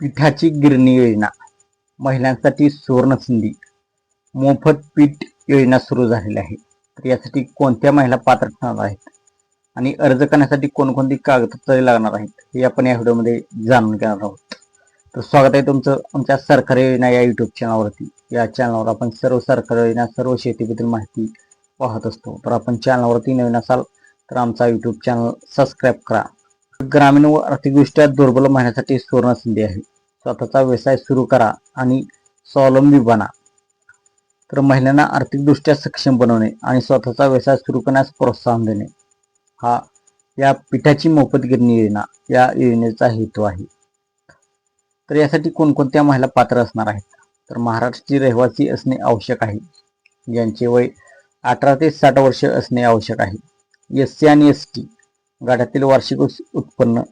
पिठाची गिरणी योजना. महिलांसाठी सुवर्ण संधी. मोफत पीठ योजना सुरू झालेली आहे. तर यासाठी कोणत्या महिला पात्र ठरणार आहेत? आणि अर्ज करण्यासाठी कोणकोणती कागदपत्रे लागणार आहेत? हे आपण या व्हिडिओमध्ये जाणून घेणार आहोत. तर स्वागत आहे तुमचं आमच्या सरकारी योजना या युट्यूब चॅनलवरती या चॅनलवर आपण सर्व सरकारी योजना सर्व शेतीबद्दल माहिती पाहत असतो. तर आपण चॅनलवरती नवीन असाल तर आमचा युट्यूब चॅनल सबस्क्राईब करा. ग्रामीण व आर्थिकदृष्ट्या दुर्बल महिन्यासाठी सुवर्ण संधी आहे. स्वतःचा व्यवसाय सुरू करा आणि स्वावलंबी बना. तर महिलांना आर्थिकदृष्ट्या सक्षम बनवणे आणि स्वतःचा व्यवसाय सुरू करण्यास प्रोत्साहन देणे. हा या पिठाची मोफत गिरणी योजना या योजनेचा हेतू आहे. तर यासाठी कोणकोणत्या महिला पात्र असणार आहेत? तर महाराष्ट्राची रहिवासी असणे आवश्यक आहे. ज्यांचे वय अठरा ते साठ वर्ष असणे आवश्यक आहे. एस सी आणि एस टी. गाड्यातील वार्षिक उत्पन्न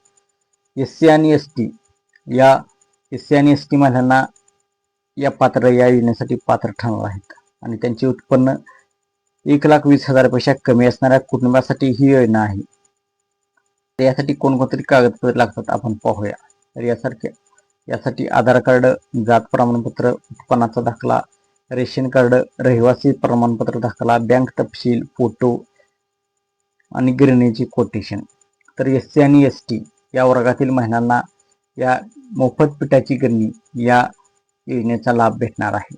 एस सी आणि एस टी. या एस सी आणि एस टी महिलांना या पात्र या योजनेसाठी पात्र ठरणार आहेत. आणि त्यांचे उत्पन्न एक लाख वीस हजारपेक्षा कमी असणाऱ्या कुटुंबासाठी ही योजना आहे. तर यासाठी कोणकोणतरी कागदपत्र लागतात आपण पाहूया. तर यासारख्या यासाठी आधार कार्ड जात प्रमाणपत्र उत्पन्नाचा दाखला रेशन कार्ड रहिवासी प्रमाणपत्र दाखला बँक तपशील फोटो आणि गिरणीची कोटेशन. तर एस सी आणि एस टी या वर्गातील महिलांना या मोफत पिठाची गिरणी या योजनेचा लाभ भेटणार आहे.